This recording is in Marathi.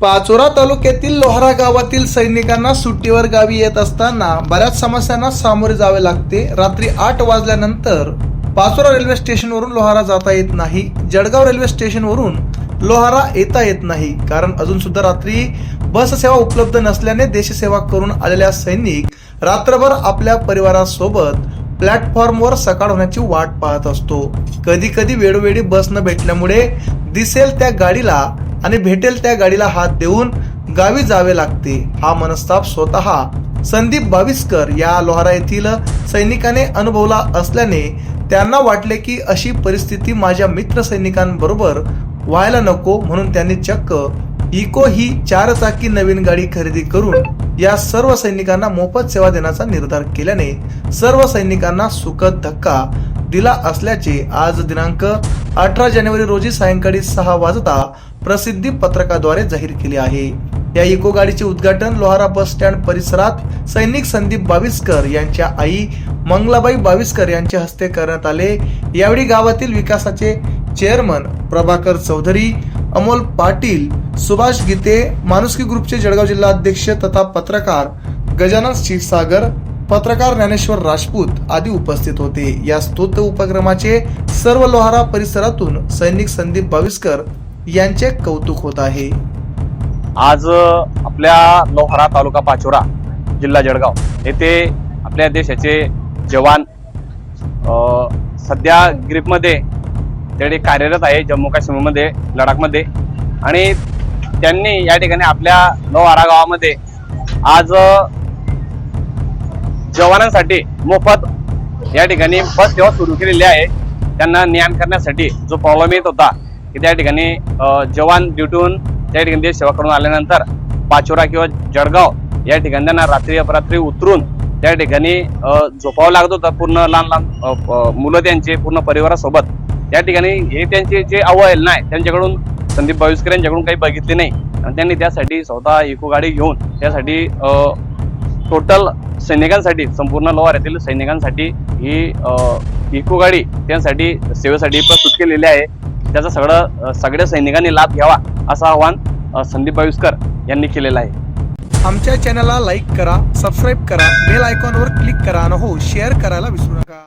पाचोरा तालुक्यातील लोहारा गावातील सैनिकांना सुट्टीवर गावी येत असताना बऱ्याच समस्यांना सामोरे जावे लागते. रात्री आठ वाजल्यानंतर पाचोरा रेल्वे स्टेशनवरून लोहारा जाता येत नाही. जळगाव रेल्वे स्टेशनवरून लोहारा येता येत नाही. कारण अजून सुद्धा रात्री बस सेवा उपलब्ध नसल्याने देशसेवा करून आलेल्या सैनिक रात्रभर आपल्या परिवारासोबत प्लॅटफॉर्मवर सकाळ होण्याची वाट पाहत असतो. कधी कधी वेळोवेळी बस न भेटल्यामुळे दिसेल त्या गाडीला आणि भेटेल त्या गाडीला हात देऊन गावी जावे लागते. हा मनस्ताप स्वतः संदीप बाविस्कर या लोहारा येथील सैनिकाने अनुभवला असल्याने त्यांना वाटले की अशी परिस्थिती माझ्या मित्र सैनिकांबरोबर व्हायला नको म्हणून त्यांनी चक्क इको ही चार चाकी नवीन गाडी खरेदी करून या सर्व सैनिकांना मोफत सेवा देण्याचा निर्धार केल्याने सर्व सैनिकांना सुखद धक्का दिला असल्याचे आज दिनांक अठरा जानेवारी रोजी सायंकाळी सहा वाजता प्रसिद्धी पत्रकाद्वारे जाहीर केले आहे. या इको गाडीचे उद्घाटन लोहारा बस स्टँड परिसरात सैनिक संदीप बाविस्कर यांच्या आई मंगलाबाई बाविस्कर यांच्या हस्ते करण्यात आले. यावेळी गावातील विकासाचे चेअरमन प्रभाकर चौधरी अमोल पाटील सुभाष गीते माणुसकी ग्रुपचे जळगाव जिल्हा अध्यक्ष तथा पत्रकार गजानन क्षीरसागर पत्रकार ज्ञानेश्वर राजपूत आदी उपस्थित होते. या स्तोत्र उपक्रमाचे सर्व लोहारा परिसरातून सैनिक संदीप बाविस्कर यांचे कौतुक होत आहे. आज आपल्या लोहारा तालुका पाचोरा जिल्हा जळगाव येथे आपल्या देशाचे जवान सध्या ग्रीपमध्ये त्याकडे कार्यरत आहे जम्मू काश्मीरमध्ये लडाखमध्ये. आणि त्यांनी या ठिकाणी आपल्या लोहारा गावामध्ये आज जवानांसाठी मोफत या ठिकाणी बस सेवा सुरू केलेली आहे. त्यांना ज्ञान करण्यासाठी जो प्रॉब्लेम येत होता की त्या ठिकाणी जवान ड्युटीहून त्या ठिकाणी देश सेवा करून आल्यानंतर पाचोरा किंवा जळगाव या ठिकाणी त्यांना रात्री अपरात्री उतरून त्या ठिकाणी झोपावं लागत होतं. पूर्ण लहान लहान मुलं त्यांचे पूर्ण परिवारासोबत. त्या ठिकाणी हे त्यांचे जे अवहेल नाही त्यांच्याकडून संदीप बाविस्कर यांच्याकडून काही बघितले नाही. आणि त्यांनी त्यासाठी स्वतः इको गाडी घेऊन त्यासाठी टोटल सैनिकांसाठी संपूर्ण लोहार येथील सैनिकांसाठी ही इको गाडी त्यांसाठी सेवेसाठी प्रस्तुत केलेली आहे. त्याचा सगळं सगळ्या सैनिकांनी लाभ घ्यावा असं आवाहन संदीप बाविस्कर यांनी केलेलं आहे. आमच्या चॅनलला लाईक करा सबस्क्राईब करा बेल आयकॉनवर क्लिक करा आणि हो शेअर करायला विसरू नका.